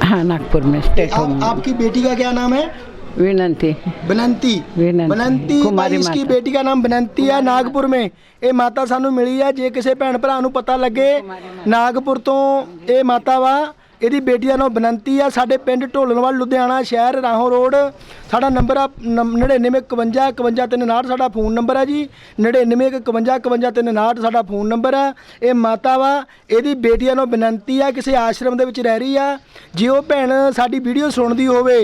हां नागपूर में स्टेट होम. आप, आपकी बेटी का क्या नाम है? विनंती ਬਨੰਤੀ ਵਿਨੰਤੀ। ਬਨੰਤੀ ਭਾਈ ਕੁਮਾਰੀ ਇਸकी ਮਾਤਾ। ਬੇਟੀ ਦਾ ਨਾਮ ਬਨੰਤੀ ਆ ਨਾਗਪੁਰ ਮੇਂ। ਇਹ ਮਾਤਾ ਸਾਨੂੰ ਮਿਲੀ ਆ ਜੇ ਕਿਸੇ ਭੈਣ ਭਰਾ ਨੂੰ ਪਤਾ ਲੱਗੇ ਨਾਗਪੁਰ ਤੋਂ ਇਹ ਮਾਤਾ ਵਾ ਇਹਦੀ ਬੇਟੀ ਦਾ ਨਾਮ ਬਨੰਤੀ ਆ। ਸਾਡੇ ਪਿੰਡ ਢੋਲਣਵਾਲ ਲੁਧਿਆਣਾ ਸ਼ਹਿਰ ਰਾਹੋਂ ਰੋਡ। ਸਾਡਾ ਨੰਬਰ ਆ 9951151359 ਸਾਡਾ ਫੋਨ ਨੰਬਰ ਆ ਜੀ। 9951151359 ਸਾਡਾ ਫੋਨ ਨੰਬਰ ਆ। ਇਹ ਮਾਤਾ ਵਾ ਇਹਦੀ ਬੇਟੀ ਦਾ ਨਾਮ ਬਨੰਤੀ ਆ। ਕਿਸੇ ਆਸ਼ਰਮ ਦੇ ਵਿੱਚ ਰਹਿ ਰਹੀ ਆ। ਜੇ ਉਹ ਭੈਣ ਸਾਡੀ ਵੀਡੀਓ ਸੁਣਦੀ ਹੋਵੇ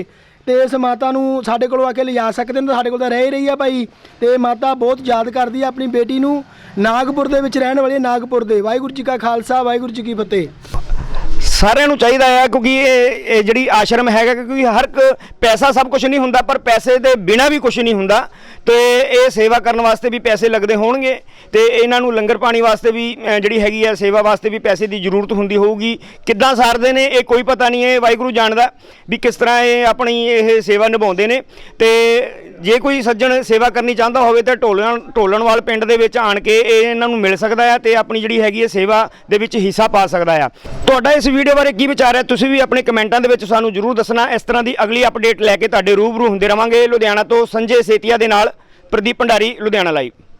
ਤੇ ਇਸ ਮਾਤਾ ਨੂੰ ਸਾਡੇ ਕੋਲੋਂ ਆ ਕੇ ਲਿਜਾ ਸਕਦੇ ਨੇ ਤਾਂ ਸਾਡੇ ਕੋਲ ਤਾਂ ਰਹਿ ਹੀ ਰਹੀ ਆ ਭਾਈ। ਤੇ ਮਾਤਾ ਬਹੁਤ ਯਾਦ ਕਰਦੀ ਆ ਆਪਣੀ ਬੇਟੀ ਨੂੰ, ਨਾਗਪੁਰ ਦੇ ਵਿੱਚ ਰਹਿਣ ਵਾਲੀ ਨਾਗਪੁਰ ਦੇ। ਵਾਹਿਗੁਰੂ ਜੀ ਕਾ ਖਾਲਸਾ, ਵਾਹਿਗੁਰੂ ਜੀ ਕੀ ਫਤਿਹ। ਸਾਰਿਆਂ ਨੂੰ ਚਾਹੀਦਾ ਹੈ ਕਿਉਂਕਿ ਇਹ ਇਹ ਜਿਹੜੀ ਆਸ਼ਰਮ ਹੈਗਾ, ਕਿਉਂਕਿ ਹਰ ਇੱਕ ਪੈਸਾ ਸਭ ਕੁਝ ਨਹੀਂ ਹੁੰਦਾ, ਪਰ ਪੈਸੇ ਦੇ ਬਿਨਾ ਵੀ ਕੁਝ ਨਹੀਂ ਹੁੰਦਾ। ਤੇ ਇਹ ਸੇਵਾ ਕਰਨ ਵਾਸਤੇ ਵੀ ਪੈਸੇ ਲੱਗਦੇ ਹੋਣਗੇ ਤੇ ਇਹਨਾਂ ਨੂੰ ਲੰਗਰ ਪਾਣੀ ਵਾਸਤੇ ਵੀ ਜਿਹੜੀ ਹੈਗੀ ਆ ਸੇਵਾ ਵਾਸਤੇ ਵੀ ਪੈਸੇ ਦੀ ਜ਼ਰੂਰਤ ਹੁੰਦੀ ਹੋਊਗੀ। ਕਿੱਦਾਂ ਸਾਰਦੇ ਨੇ ਇਹ ਕੋਈ ਪਤਾ ਨਹੀਂ ਹੈ ਵਾਹਿਗੁਰੂ ਜਾਣਦਾ ਵੀ ਕਿਸ ਤਰ੍ਹਾਂ ਇਹ ਆਪਣੀ ਇਹ ਸੇਵਾ ਨਿਭਾਉਂਦੇ ਨੇ। ਤੇ ਜੇ ਕੋਈ ਸੱਜਣ ਸੇਵਾ ਕਰਨੀ ਚਾਹੁੰਦਾ ਹੋਵੇ ਤਾਂ ਢੋਲਣ, ਢੋਲਣਵਾਲ ਪਿੰਡ ਦੇ ਵਿੱਚ ਆਣ ਕੇ ਇਹ ਇਹਨਾਂ ਨੂੰ ਮਿਲ ਸਕਦਾ ਹੈ ਤੇ ਆਪਣੀ ਜਿਹੜੀ ਹੈਗੀ ਹੈ ਸੇਵਾ ਦੇ ਵਿੱਚ ਹਿੱਸਾ ਪਾ ਸਕਦਾ ਆ। ਤੁਹਾਡਾ ਇਸ ਵੀਡੀਓ ਬਾਰੇ ਕੀ ਵਿਚਾਰ ਹੈ? ਤੁਸੀਂ ਵੀ ਆਪਣੇ ਕਮੈਂਟਾਂ ਦੇ ਵਿੱਚ ਸਾਨੂੰ ਜਰੂਰ ਦੱਸਣਾ। ਇਸ ਤਰ੍ਹਾਂ ਦੀ ਅਗਲੀ ਅਪਡੇਟ ਲੈ ਕੇ ਤੁਹਾਡੇ ਰੂਬਰੂ ਹੁੰਦੇ ਰਵਾਂਗੇ। ਲੁਧਿਆਣਾ ਤੋਂ ਸੰਜੇ ਸੇਤੀਆ ਦੇ ਨਾਲ ਪ੍ਰਦੀਪ ਭੰਡਾਰੀ ਲੁਧਿਆਣਾ ਲਾਈਵ